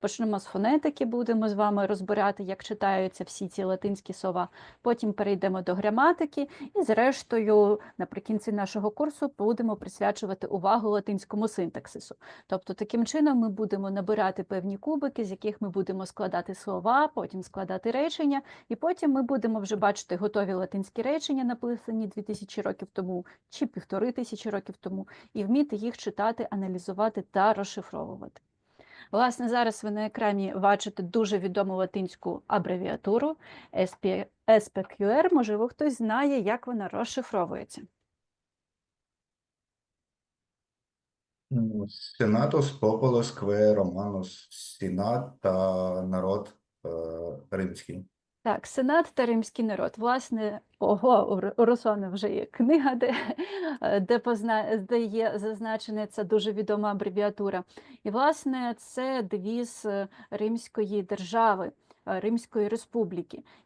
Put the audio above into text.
Почнемо з фонетики, будемо з вами розбирати, як читаються всі ці латинські слова. Потім перейдемо до граматики, і, зрештою, наприкінці нашого курсу будемо присвячувати увагу латинському синтаксису. Тобто, таким чином ми будемо набирати певні кубики, з яких ми будемо складати слова, потім складати речення, і потім ми будемо вже бачити готові латинські речення, написані 2000 років тому чи півтори тисячі років тому, і вміти їх читати, аналізувати та розшифровувати. Власне, зараз ви на екрані бачите дуже відому латинську абревіатуру SP SPQR. Можливо, хтось знає, як вона розшифровується. Ну, Сенатус Пополос Кве Романус Сінат та народ е, римський. Так, Сенат та римський народ. Власне, ого, у Руслана вже є книга, де, е, де, позна... де є зазначена ця дуже відома абревіатура. І, власне, це девіз е, Римської держави, е, Римської республіки.